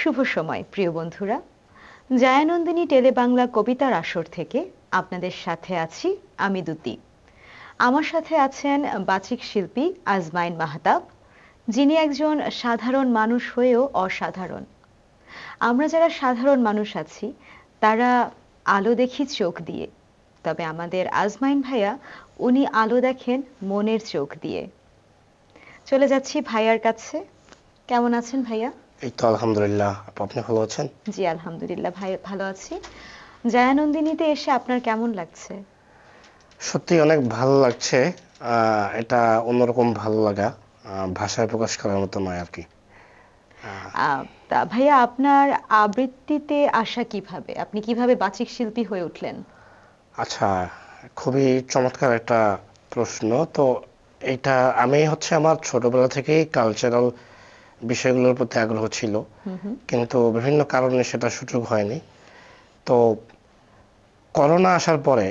শুভ সময়, প্রিয় বন্ধুরা। জায়ানন্দিনী টেলিবাংলা কবিতার আসর থেকে আপনাদের সাথে আছি আমি দুতি। আমার সাথে আছেন বাচিক শিল্পী আজমাইন মাহতাব, যিনি একজন সাধারণ মানুষ হয়েও অসাধারণ। আমরা যারা সাধারণ মানুষ আছি, তারা আলো দেখি চোখ দিয়ে। তবে আমাদের আজমাইন ভাইয়া, উনি আলো দেখেন মনের চোখ দিয়ে। চলে যাচ্ছি ভাইয়ার কাছে। কেমন আছেন ভাইয়া? এই তো আলহামদুলিল্লাহ। আপু, আপনি ভালো আছেন? জি আলহামদুলিল্লাহ ভাই ভালো আছি। জায়ানন্দিনীতে এসে আপনার কেমন লাগছে? সত্যি অনেক ভালো লাগছে। এটা অন্যরকম ভালো লাগা। ভাষায় প্রকাশ করার মতো নয় আর কি। তা ভাইয়া আপনার আবৃত্তিতে আসা কীভাবে? আপনি কীভাবে বাচিক শিল্পী হয়ে উঠলেন? আচ্ছা খুবই চমৎকার একটা প্রশ্ন। তো এটা আমি হচ্ছে আমার ছোটবেলা থেকেই কালচারাল বিষয়গুলোর প্রতি আগ্রহ ছিল। কিন্তু বিভিন্ন কারণে সেটা সুযোগ হয়নি। তো করোনা আসার পরে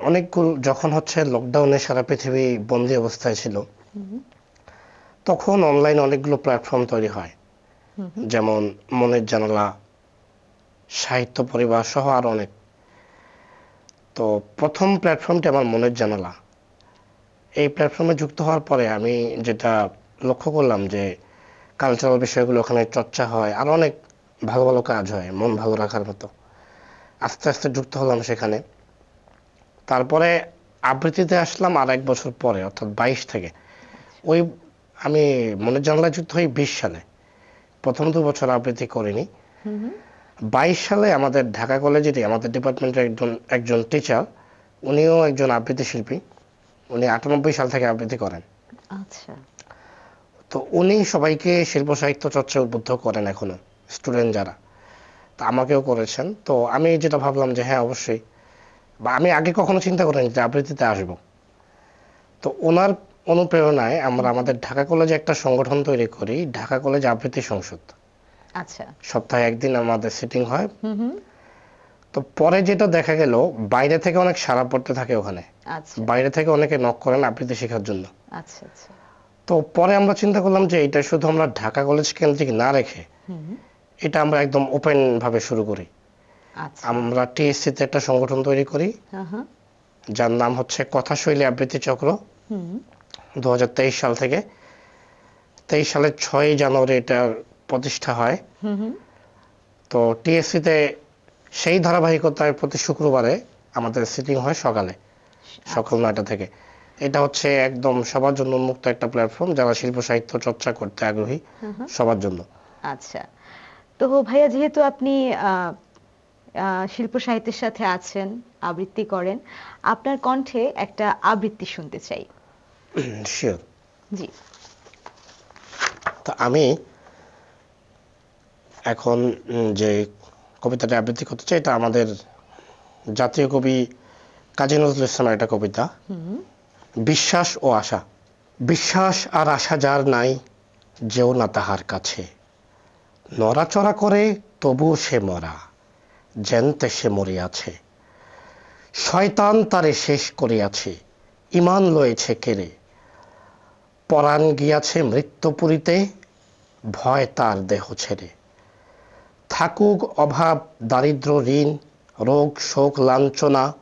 অনেকগুলো যখন হচ্ছে লকডাউনে সারা পৃথিবী বন্দি অবস্থায় ছিল তখন অনলাইন অনেকগুলো প্ল্যাটফর্ম তৈরি হয়। যেমন মনের জানালা সাহিত্য পরিবার সহ আরও অনেক। তো প্রথম প্ল্যাটফর্মটি আমার মনের জানালা। এই প্ল্যাটফর্মে যুক্ত হওয়ার পরে আমি যেটা লক্ষ্য করলাম যে কালচারাল বিষয়গুলো ওখানে চর্চা হয় আর অনেক ভালো ভালো কাজ হয় মন ভালো রাখার মতো। আস্তে আস্তে যুক্ত হলাম সেখানে। তারপরে আবৃত্তিতে আসলাম আর এক বছর পরে অর্থাৎ বাইশ থেকে। ওই আমি মনের জানলায় যুক্ত হই বিশ সালে। প্রথম দু বছর আবৃত্তি করিনি। বাইশ সালে আমাদের ঢাকা কলেজেরই আমাদের ডিপার্টমেন্টের একজন একজন টিচার উনিও একজন আবৃত্তি শিল্পী। উনি আটানব্বই সাল থেকে আবৃত্তি করেন। আচ্ছা। তো উনি সবাইকে শিল্প সাহিত্য চর্চা উদ্বুদ্ধ করেন এখনও স্টুডেন্ট যারা। তা আমাকেও করেছেন। তো আমি যেটা ভাবলাম যে হ্যাঁ অবশ্যই। বা আমি আগে কখনো চিন্তা করিনি যে আবৃত্তিতে আসব। তো ওনার অনুপ্রেরণায় আমরা আমাদের ঢাকা কলেজে একটা সংগঠন তৈরি করি ঢাকা কলেজ আবৃত্তি সংসদ। আচ্ছা। সপ্তাহে একদিন আমাদের সিটিং হয়। তো পরে যেটা দেখা গেল বাইরে থেকে অনেক সারা পড়তে থাকে ওখানে। আচ্ছা। বাইরে থেকে অনেকে নক করেন আবৃত্তি শেখার জন্য। আচ্ছা আচ্ছা। তো পরে আমরা চিন্তা করলাম যে এটা শুধু আমরা ঢাকা কলেজ কেন্দ্রিক না রেখে এটা আমরা একদম ওপেন ভাবে শুরু করি। আচ্ছা। আমরা টিএসসি তে একটা সংগঠন তৈরি করি। যার নাম হচ্ছে কথাশৈলী আবৃত্তি চক্র। দু সাল থেকে তেইশ সালের ছয় জানুয়ারি এটার প্রতিষ্ঠা হয়। হুম হুম। তো টিএসসি তে সেই ধারাবাহিকতায় প্রতি শুক্রবারে আমাদের সিটিং হয় সকালে সকাল নয়টা থেকে। এটা হচ্ছে একদম সবার জন্য উন্মুক্ত একটা প্ল্যাটফর্ম যারা শিল্প সাহিত্য চর্চা করতে আগ্রহী সবার জন্য। আচ্ছা। তো ভাইয়া যেহেতু আপনি শিল্প সাহিত্যের সাথে আছেন আবৃত্তি করেন আপনার কণ্ঠে একটা আবৃত্তি শুনতে চাই। শিওর জি। তো আমি এখন যে কবিতাটা আবৃত্তি করতে চাই এটা আমাদের জাতীয় কবি কাজী নজরুল ইসলামের একটা কবিতা। বিশ্বাস ও আশা। বিশ্বাস আর আশা যার নাই, যেও না তাহার কাছে। নড়াচড়া করে তবুও সে মরা জেনতে সে মরিয়াছে। শয়তান তারে শেষ করিয়াছে ইমান লয়েছে কেড়ে। পরাণ গিয়াছে মৃত্যুপুরীতে, ভয় তার দেহ ছেড়ে। থাকুক অভাব দারিদ্র ঋণ, রোগ, শোক, লাঞ্ছনা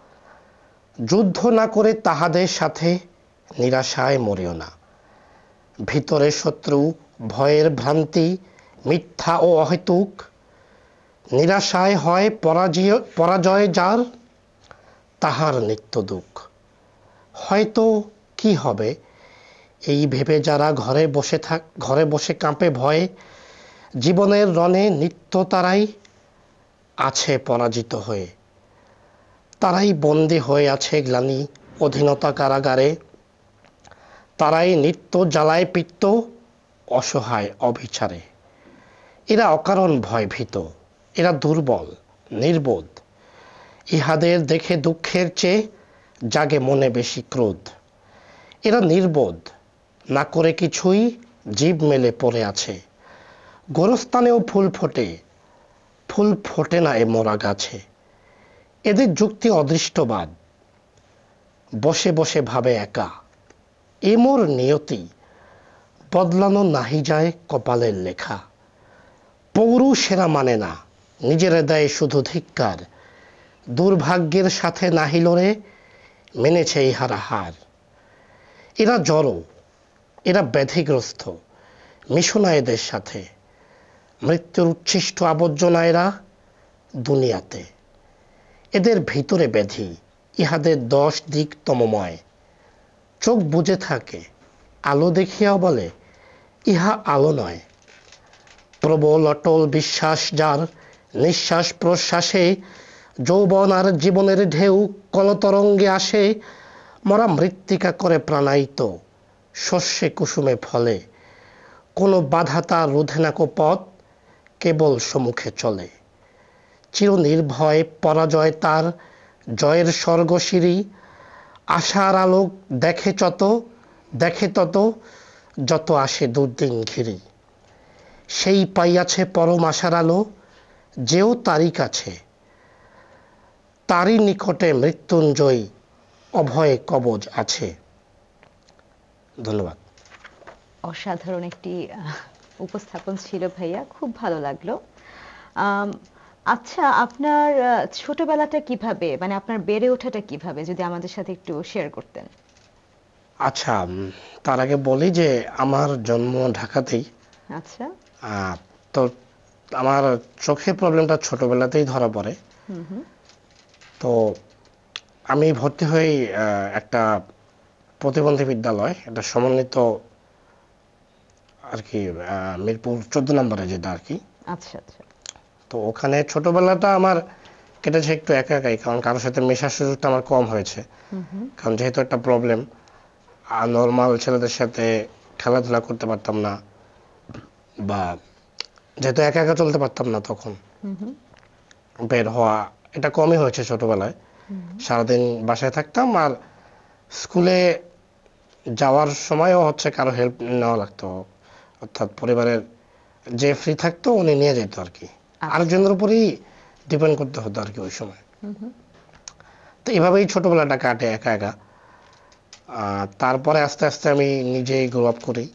যুদ্ধ না করে তাহাদের সাথে নিরাশায় মরিও না। ভিতরে শত্রু, ভয়ের ভ্রান্তি, মিথ্যা ও অহেতুক। নিরাশায় হয় পরাজয় পরাজয় যার, তাহার নিত্য দুঃখ। হয়তো কি হবে? এই ভেবে যারা ঘরে বসে থাক ঘরে বসে কাঁপে ভয়ে, জীবনের রণে নিত্য তারাই আছে পরাজিত হয়ে। তারাই বন্দী হয়ে আছে গ্লানি অধীনতা কারাগারে। তারাই নিত্য জ্বালায় পিত্ত, অসহায় অবিচারে। এরা অকারণ ভয় ভীত এরা দুর্বল, নির্বোধ। ইহাদের দেখে দুঃখের চেয়ে জাগে মনে বেশি ক্রোধ। এরা নির্বোধ, না করে কিছুই জীব মেলে পড়ে আছে। গোরস্থানেও ফুল ফোটে ফুল ফোটে না এ মরা গাছে। এদের যুক্তি অদৃষ্টবাদ বসে বসে ভাবে একা। এ মোর নিয়তি। বদলানো নাহি যায় কপালের লেখা। পৌরুষেরা মানে না, নিজের দেয় শুধু ধিক্কার। দুর্ভাগ্যের সাথে নাহিলরে মেনেছে ইহারা হার। এরা জড়ো, এরা ব্যাধিগ্রস্ত মিশনা এদের সাথে। মৃত্যুর উচ্ছিষ্ট আবর্জনা এরা দুনিয়াতে। এদের ভিতরে ব্যাধি ইহাদের দশ দিক তমময়। চোখ বুজে থাকে, আলো দেখিয়াও বলে, ইহা আলো নয়। প্রবল অটল বিশ্বাস যার নিঃশ্বাস প্রশ্বাসে, যৌবন আর জীবনের ঢেউ কলতরঙ্গে আসে, মরা মৃত্তিকা করে প্রাণায়িত, শস্যে কুসুমে ফলে। কোনো বাধা তার রোধে না পথ, কেবল সম্মুখে চলে। চির নির্ভয় পরাজয় তার জয়ের স্বর্গশিরি। আশার আলোক দেখে যত দেখে তত, যত আসে দুর্দিন ঘিরি। সেই পাইয়াছে পরম আশার আলো, যেও তারই কাছে। তারই নিকটে মৃত্যুঞ্জয়ী, অভয় কবজ আছে। ধন্যবাদ। অসাধারণ একটি উপস্থাপন ছিল ভাইয়া, খুব ভালো লাগল। আচ্ছা আপনার ছোটবেলাটা কীভাবে? মানে আপনার বেড়ে ওঠাটা কীভাবে? যদি আমাদের সাথে একটু শেয়ার করতেন। আচ্ছা তার আগে বলি যে আমার জন্ম ঢাকাতেই। আচ্ছা। তো আমার চোখের প্রবলেমটা ছোটবেলাতেই ধরা পড়ে। তো আমি ভর্তি হই একটা প্রতিবন্ধী বিদ্যালয় এটা সমন্বিত আর কি মিরপুর চোদ্দ নম্বরে যেটা আর কি। আচ্ছা আচ্ছা। তো ওখানে ছোটবেলাটা আমার কেটেছে একটু একা একাই কারণ কারোর সাথে মেশার সুযোগটা আমার কম হয়েছে। কারণ যেহেতু একটা প্রবলেম আর নর্মাল ছেলেদের সাথে খেলাধুলা করতে পারতাম না বা যেহেতু একা একা চলতে পারতাম না তখন। বের হওয়া এটা কমই হয়েছে ছোটবেলায়। সারাদিন বাসায় থাকতাম আর স্কুলে যাওয়ার সময়ও হচ্ছে কারও হেল্প নেওয়া লাগতো। অর্থাৎ পরিবারের যে ফ্রি থাকতো উনি নিয়ে যেত আর কি। আরেকজনের উপরেই ডিপেন্ড করতে হতো আর কি ওই সময়। তো এভাবেই ছোটবেলাটা কাটে একা একা। তারপরে আস্তে আস্তে আমি নিজেই গ্রো আপ করি।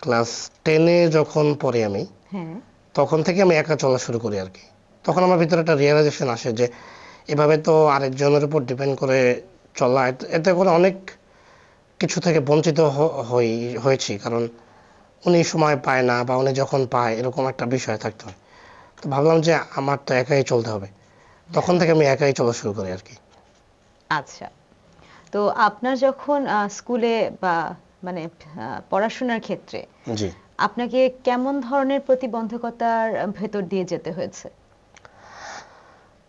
ক্লাস টেনে যখন পড়ি আমি হ্যাঁ। তখন থেকে আমি একা চলা শুরু করি আর কি। তখন আমার ভিতরে একটা রিয়েলাইজেশন আসে যে এভাবে তো আরেকজনের উপর ডিপেন্ড করে চলা এতে- করে অনেক কিছু থেকে বঞ্চিত হই হয়েছি। কারণ উনি সময় পায় না বা উনি যখন পায় এরকম একটা বিষয় থাকতে। হয় তো ভাবলাম যে আমার তো একাই চলতে হবে। তখন থেকে আমি একাই চলা শুরু করি আর কি। আচ্ছা। তো আপনার যখন স্কুলে বা মানে পড়াশোনার ক্ষেত্রে জি। আপনাকে কেমন ধরনের প্রতিবন্ধকতার ভেতর দিয়ে যেতে হয়েছে?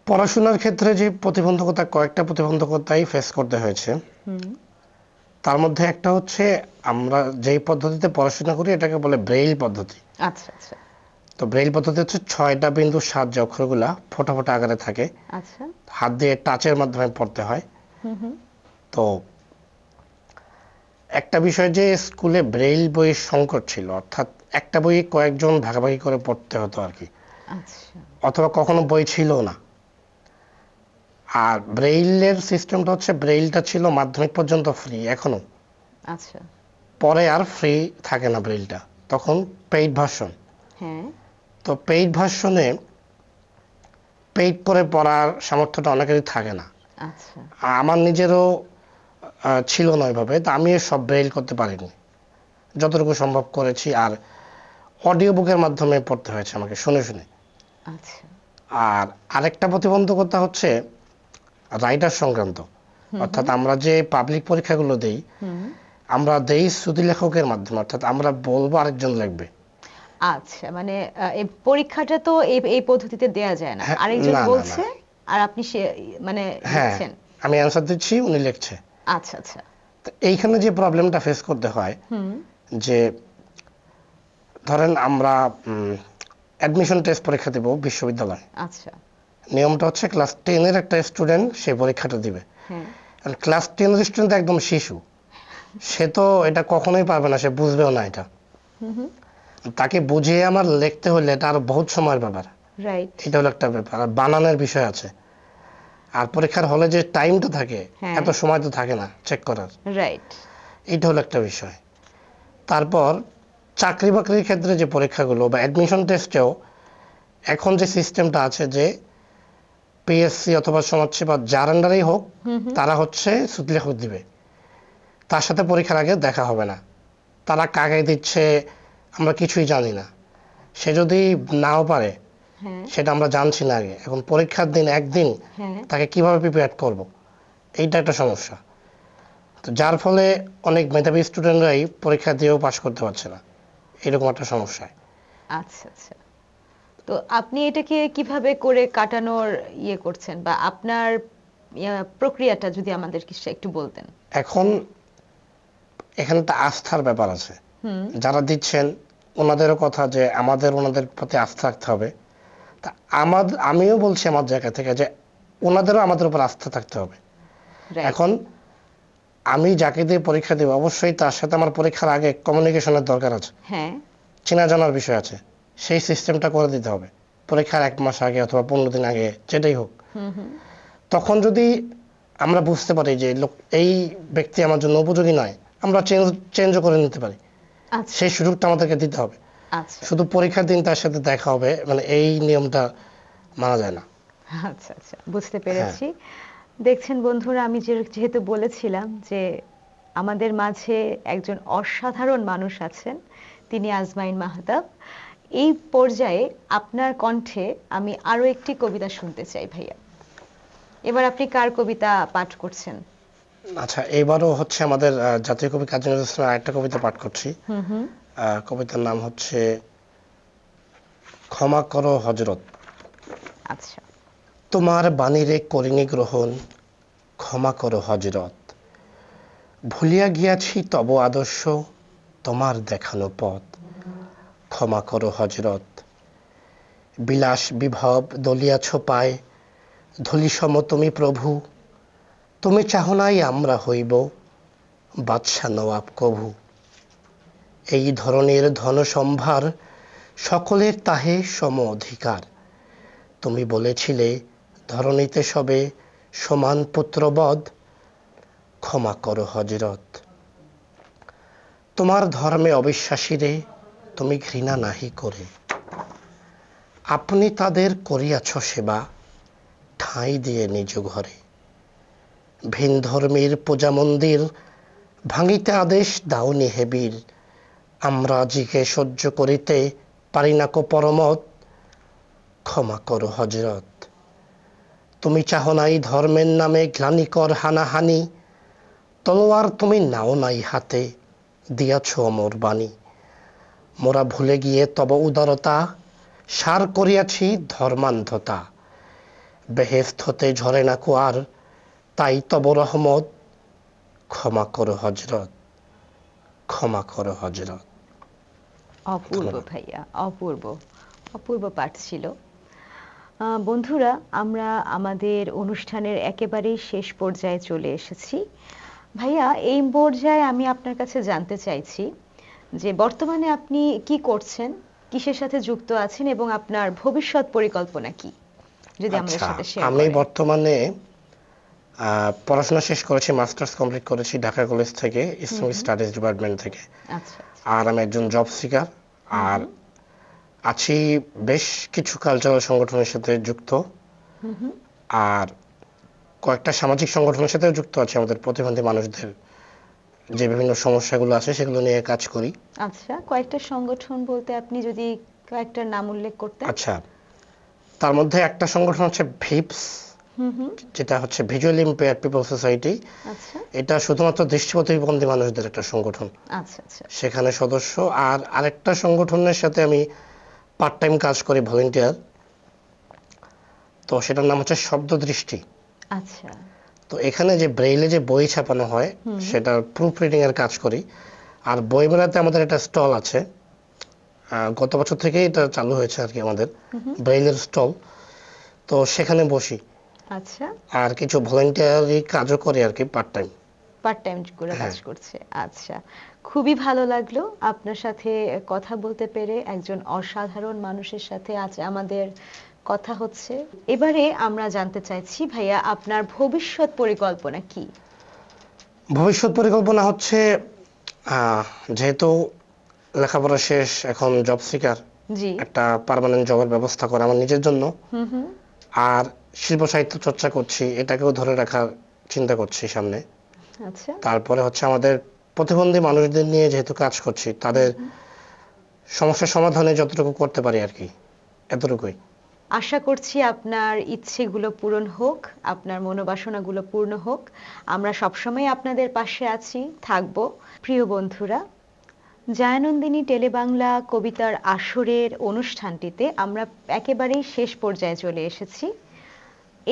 পড়াশোনার ক্ষেত্রে যে প্রতিবন্ধকতা কয়েকটা প্রতিবন্ধকতাই ফেস করতে হয়েছে। হুম। তার মধ্যে একটা হচ্ছে আমরা যেই পদ্ধতিতে পড়াশোনা করি এটাকে বলে ব্রেইল পদ্ধতি। আচ্ছা আচ্ছা। তো ব্রেইল পদ্ধতি হচ্ছে ছয়টা বিন্দু সাত যে অক্ষরগুলা ফোটা ফোটা আকারে থাকে। আচ্ছা। হাত দিয়ে টাচের মাধ্যমে পড়তে হয়। হুম হুম। তো একটা বিষয় যে স্কুলে ব্রেইল বইয়ের সংকট ছিল অর্থাৎ একটা বই কয়েকজন ভাগাভাগি করে পড়তে হতো আর কি। আচ্ছা। অথবা কখনো বই ছিল না। আর ব্রেইলের সিস্টেমটা হচ্ছে ব্রেইলটা ছিল মাধ্যমিক পর্যন্ত ফ্রি এখনও। আচ্ছা। পরে আর ফ্রি থাকে না ব্রেইলটা তখন পেইড ভার্সন হ্যাঁ। তো পেইড ভার্সনে পেইড করে পড়ার সামর্থ্যটা অনেকেরই থাকে না। আচ্ছা। আমার নিজেরও ছিল না ওইভাবে তা আমি সব ব্রেইল করতে পারিনি। যতটুকু সম্ভব করেছি আর অডিও বুকের মাধ্যমে পড়তে হয়েছে আমাকে শুনে শুনে। আচ্ছা। আর আরেকটা প্রতিবন্ধকতা হচ্ছে রাইটার সংক্রান্ত। অর্থাৎ আমরা যে পাবলিক পরীক্ষাগুলো দেই আমরা দেই শ্রুতি লেখকের মাধ্যমে অর্থাৎ আমরা বলব আরেকজন লিখবে। আচ্ছা মানে এই পরীক্ষাটা তো এই এই পদ্ধতিতে দেয়া যায় না। হ্যাঁ, আরেকজন বলছে আর আপনি সে মানে হ্যাঁ লিখছেন। আমি অ্যান্সার দিচ্ছি উনি লিখছে। আচ্ছা আচ্ছা। তো এইখানে যে প্রবলেমটা ফেস করতে হয় হুম। যে ধরেন আমরা অ্যাডমিশন টেস্ট পরীক্ষা দেব বিশ্ববিদ্যালয়। আচ্ছা। নিয়মটা হচ্ছে ক্লাস টেনের একটা স্টুডেন্ট সে পরীক্ষাটা দিবে। হ্যাঁ। ক্লাস টেনের স্টুডেন্ট একদম শিশু। সে তো এটা কখনোই পারবে না সে বুঝবেও না এটা। হুম হুম। তাকে বুঝিয়ে আমার লিখতে হলে এটা আরও বহুত সময়ের ব্যাপার। রাইট এটা হলো একটা ব্যাপার। আর বানানোর বিষয় আছে। আর পরীক্ষার হলে যে টাইমটা থাকে হ্যাঁ। এত সময় তো থাকে না চেক করার। রাইট এইটা হলো একটা বিষয়। তারপর চাকরি বাকরির ক্ষেত্রে যে পরীক্ষাগুলো বা অ্যাডমিশন টেস্টেও এখন যে সিস্টেমটা আছে যে পিএসসি অথবা সমাজসেবা যার আন্ডারেই হোক তারা হচ্ছে সুতলেখক দিবে। তার সাথে পরীক্ষার আগে দেখা হবে না। তারা কাকে দিচ্ছে আমরা কিছুই জানি না। সে যদি নাও পারে হ্যাঁ। সেটা আমরা জানছি না আগে। এখন পরীক্ষার দিন একদিন হ্যাঁ। তাকে কীভাবে প্রিপেয়ার করব? এইটা একটা সমস্যা। তো যার ফলে অনেক মেধাবী স্টুডেন্টরাই পরীক্ষা দিয়েও পাশ করতে পারছে না। এরকম একটা সমস্যা আচ্ছা আচ্ছা। তো আপনি এটাকে কীভাবে করে কাটানোর ইয়ে করছেন? বা আপনার প্রক্রিয়াটা যদি আমাদের কিছু একটু বলতেন। এখন এখানে একটা আস্থার ব্যাপার আছে। হুম যারা দিচ্ছেন ওনাদেরও কথা যে আমাদের ওনাদের প্রতি আস্থা রাখতে হবে। তা আমাদের আমিও বলছি আমার জায়গা থেকে যে ওনাদেরও আমাদের উপর আস্থা থাকতে হবে। এখন আমি যাকে দিয়ে পরীক্ষা দেবো অবশ্যই তার সাথে আমার পরীক্ষার আগে কমিউনিকেশনের দরকার আছে। হ্যাঁ। চেনা জানার বিষয় আছে। সেই সিস্টেমটা করে দিতে হবে। পরীক্ষার এক মাস আগে অথবা পনেরো দিন আগে যেটাই হোক। তখন যদি আমরা বুঝতে পারি যে লোক এই ব্যক্তি আমার জন্য উপযোগী নয় আমরা চেঞ্জ চেঞ্জও করে নিতে পারি। সেই সুযোগটা আমাদেরকে দিতে হবে। আচ্ছা। শুধু পরীক্ষার দিন তার সাথে দেখা হবে মানে এই নিয়মটা মানা যায় না। আচ্ছা আচ্ছা বুঝতে পেরেছি। দেখছেন বন্ধুরা আমি যেহেতু বলেছিলাম যে আমাদের মাঝে একজন অসাধারণ মানুষ আছেন তিনি আজমাইন মাহতাব। এই পর্যায়ে আপনার কণ্ঠে আমি আরও একটি কবিতা শুনতে চাই ভাইয়া। এবার আপনি কার কবিতা পাঠ করছেন? আচ্ছা এবারও হচ্ছে আমাদের জাতীয় কবি কাজী নজরুল ইসলামের আরেকটা কবিতা পাঠ করছি। হুম হুম। কবিতার নাম হচ্ছে ক্ষমা করো হজরত আচ্ছা। তোমার বাণীরে করিনি গ্রহণ ক্ষমা করো হজরত ভুলিয়া গিয়াছি তব আদর্শ তোমার দেখানো পথ। ক্ষমা করো হজরত বিলাস বিভব দলিয়া ছোপায় ধলি সম তুমি প্রভু তুমি চাহ নাই, আমরা হইব বাদশা নবাব কভু। এই ধরনের ধন সম্ভার সকলের তাহে সম অধিকার। তুমি বলেছিলে, ধরণীতে সবে সমান পুত্রবধ, ক্ষমা করো হজরত। তোমার ধর্মে অবিশ্বাসীরে তুমি ঘৃণা নাহি করে। আপনি তাদের করিয়াছ সেবা, ঠাঁই দিয়ে নিজ ঘরে। ভিন ধর্মীর পূজা মন্দির, ভাঙিতে আদেশ দাওনি হেবীর আমরা জিকে সহ্য করিতে পারি না কো পরমত। ক্ষমা করো হজরত তুমি চাহ নাই ধর্মের নামে গ্লানিকর হানাহানি। তলোয়ার তুমি নাও নাই হাতে, দিয়াছ অমর বাণী। মোরা ভুলে গিয়ে তব উদারতা, সার করিয়াছি ধর্মান্ধতা। বেহেস্ত হতে ঝরে না কুয়ার তাই তব রহমত ক্ষমা করো হজরত ক্ষমা করো হজরত অপূর্ব ভাইয়া অপূর্ব অপূর্ব পাঠ ছিল। বন্ধুরা আমরা আমাদের অনুষ্ঠানের একেবারেই শেষ পর্যায়ে চলে এসেছি। ভাইয়া এই পর্যায়ে আমি আপনার কাছে জানতে চাইছি যে বর্তমানে আপনি কি করছেন কিসের সাথে যুক্ত আছেন এবং আপনার ভবিষ্যৎ পরিকল্পনা কি? যদি আমাদের আচ্ছা সাথে শেয়ার আমি বর্তমানে পড়াশোনা শেষ করেছি মাস্টার্স কমপ্লিট করেছি ঢাকা কলেজ থেকে ইসলামিক স্টাডিজ ডিপার্টমেন্ট থেকে। আচ্ছা। আর আমি একজন জব সিকার আর আছি বেশ কিছু কালচারাল সংগঠনের সাথে যুক্ত। আর কয়েকটা সামাজিক সংগঠনের সাথেও যুক্ত আছে আমাদের প্রতিবন্ধী মানুষদের। যে বিভিন্ন সমস্যাগুলো আছে সেগুলো নিয়ে কাজ করি। আচ্ছা কয়েকটা সংগঠন বলতে আপনি যদি কয়েকটার নাম উল্লেখ করতেন। আচ্ছা তার মধ্যে একটা সংগঠন হচ্ছে ভিপস। যেটা হচ্ছে ভিজুয়াল ইম্পেয়ার পিপল সোসাইটি এটা শুধুমাত্র দৃষ্টিপ্রতিবন্ধী মানুষদের একটা সংগঠন। আচ্ছা আচ্ছা। সেখানে সদস্য আর আরেকটা সংগঠনের সাথে আমি পার্ট টাইম কাজ করি ভলেন্টিয়ার তো সেটার নাম হচ্ছে শব্দ দৃষ্টি আচ্ছা। তো এখানে যে ব্রেইলে যে বই ছাপানো হয় সেটা প্রুফ রিডিং এর কাজ করি। আর বইমেলাতে আমাদের একটা স্টল আছে। গত বছর থেকেই এটা চালু হয়েছে আর কি আমাদের। ব্রেইলের স্টল। তো সেখানে বসি। আচ্ছা। আর কিছু ভলেন্টিয়ারি কাজও করি আর কি পার্ট টাইম পার্ট টাইম করে কাজ হ্যাঁ। করছে আচ্ছা। খুবই ভালো লাগল আপনার সাথে কথা বলতে পেরে একজন অসাধারণ মানুষের সাথে আজ আমাদের কথা হচ্ছে। এবারে আমরা জানতে চাইছি ভাইয়া আপনার ভবিষ্যৎ পরিকল্পনা কি? ভবিষ্যৎ পরিকল্পনা হচ্ছে যেহেতু লেখাপড়া শেষ এখন জব সিকার জি। একটা পার্মানেন্ট জবের ব্যবস্থা করা আমার নিজের জন্য। হুম হুম। আর শিল্প সাহিত্য চর্চা করছি এটাকেও ধরে রাখার চিন্তা করছি সামনে। আচ্ছা। তারপরে হচ্ছে আমাদের প্রতিবন্ধী মানুষদের নিয়ে যেহেতু কাজ করছি তাদের সমস্যা সমাধানে যতটুকু করতে পারি আর কি এতটুকুই। আশা করছি আপনার ইচ্ছেগুলো পূরণ হোক আপনার মনোবাসনাগুলো পূর্ণ হোক। আমরা সবসময় আপনাদের পাশে আছি থাকব। প্রিয় বন্ধুরা জায়ানন্দিনী টেলিবাংলা কবিতার আসরের অনুষ্ঠানটিতে আমরা একেবারেই শেষ পর্যায়ে চলে এসেছি।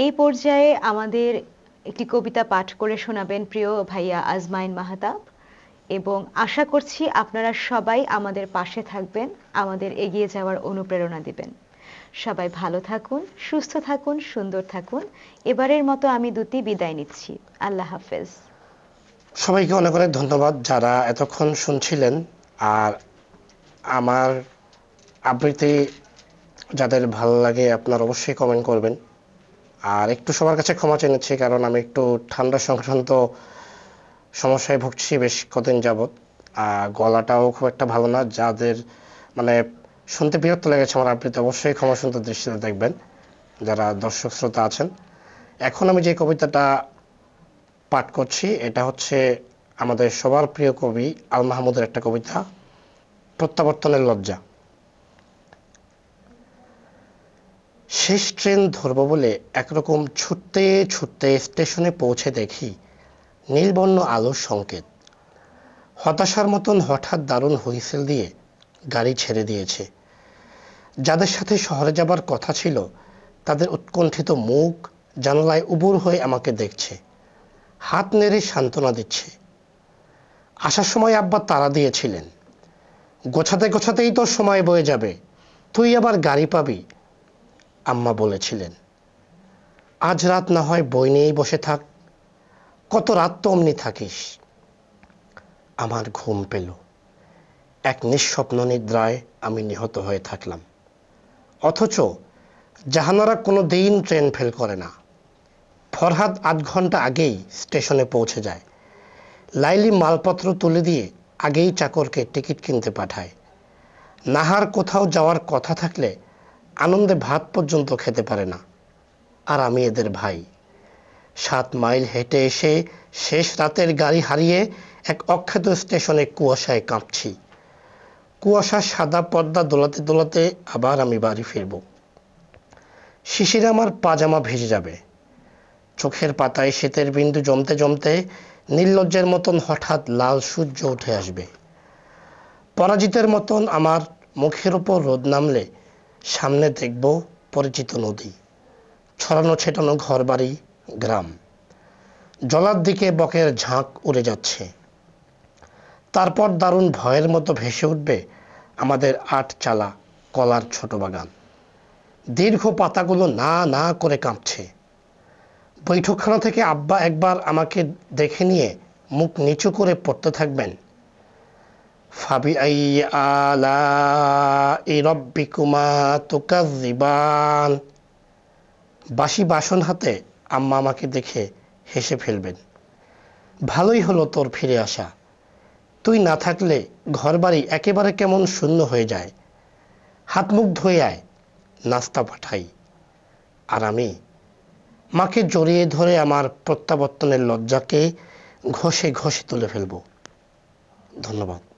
এই পর্যায়ে আমাদের একটি কবিতা পাঠ করে শোনাবেন প্রিয় ভাইয়া আজমাইন মাহাতাব। এবং আশা করছি আপনারা সবাই আমাদের পাশে থাকবেন, আমাদের এগিয়ে যাওয়ার অনুপ্রেরণা দিবেন। সবাই ভালো থাকুন, সুস্থ থাকুন, সুন্দর থাকুন। এবারের মতো আমি দুটি বিদায় নিচ্ছি। আল্লাহ হাফেজ। সবাইকে অনেক অনেক ধন্যবাদ যারা এতক্ষণ শুনছিলেন। আর আমার আবৃত্তি যাদের ভালো লাগে আপনার অবশ্যই কমেন্ট করবেন। আর একটু সবার কাছে ক্ষমা চেয়ে কারণ আমি একটু ঠান্ডা সংক্রান্ত সমস্যায় ভুগছি বেশ কদিন যাবৎ। আর গলাটাও খুব একটা ভালো না, যাদের মানে শুনতে বিরক্ত লেগেছে আমার আবৃত্তি, অবশ্যই ক্ষমা সুন্দর দৃষ্টিতে দেখবেন, যারা দর্শক শ্রোতা আছেন। এখন আমি যে কবিতাটা পাঠ করছি, এটা হচ্ছে আমাদের সবার প্রিয় কবি আল মাহমুদের একটা কবিতা, প্রত্যাবর্তনের লজ্জা। শেষ ট্রেন ধরবো বলে একরকম ছুটতে ছুটতে স্টেশনে পৌঁছে দেখি নীলবর্ণ আলোর সংকেত। হতাশার মতন হঠাৎ দারুণ হুইসেল দিয়ে গাড়ি ছেড়ে দিয়েছে। যাদের সাথে শহরে যাবার কথা ছিল, তাদের উৎকণ্ঠিত মুখ জানালায় উবুর হয়ে আমাকে দেখছে। হাত নেড়ে সান্ত্বনা দিচ্ছে। আসার সময় আব্বা তারা দিয়েছিলেন। গোছাতে গোছাতেই তোর সময় বয়ে যাবে। তুই আবার গাড়ি পাবি আম্মা বলেছিলেন, আজ রাত না হয় বই নিয়েই বসে থাক, কত রাত তো অমনি থাকিস। আমার ঘুম পেল। এক নিঃস্বপ্ন নিদ্রায় আমি নিহত হয়ে থাকলাম। অথচ জাহানারা কোনো দিন ট্রেন ফেল করে না। ফরহাদ আধ ঘণ্টা আগেই স্টেশনে পৌঁছে যায়। লাইলি মালপত্র তুলে দিয়ে আগেই চাকরকে টিকিট কিনতে পাঠায়। নাহার কোথাও যাওয়ার কথা থাকলে আনন্দে ভাত পর্যন্ত খেতে পারে না। আর আমি এদের ভাই। সাত মাইল হেঁটে এসে শেষ রাতের গাড়ি হারিয়ে এক অখ্যাত স্টেশনে কুয়াশায় কাঁপছি। কুয়াশার সাদা পর্দা দোলাতে দোলাতে আবার আমি বাড়ি ফিরব। শিশিরে আমার পাজামা ভিজে যাবে। চোখের পাতায় শীতের বিন্দু জমতে জমতে নির্লজ্জের মতন হঠাৎ লাল সূর্য উঠে আসবে। পরাজিতের মতন আমার মুখের ওপর রোদ নামলে সামনে দেখব পরিচিত নদী। ছড়ানো ছেটানো ঘরবাড়ি, গ্রাম। জলার দিকে বকের ঝাঁক উড়ে যাচ্ছে। তারপর দারুণ ভয়ের মতো ভেসে উঠবে আমাদের আট চালা কলার ছোট বাগান। দীর্ঘ পাতাগুলো না না করে কাঁপছে। বৈঠকখানা থেকে আব্বা একবার আমাকে দেখে নিয়ে মুখ নিচু করে পড়তে থাকবেন তুকাজিবান বাসি বাসন হাতে আম্মা আমাকে দেখে হেসে ফেলবেন। ভালোই হলো তোর ফিরে আসা। তুই না থাকলে ঘরবাড়ি একেবারে কেমন শূন্য হয়ে যায়। হাত মুখ ধুয়ে আয়, নাস্তা পাঠাই। আর আমি, মাকে জড়িয়ে ধরে আমার প্রত্যাবর্তনের লজ্জাকে ঘষে ঘষে তুলে ফেলব। ধন্যবাদ।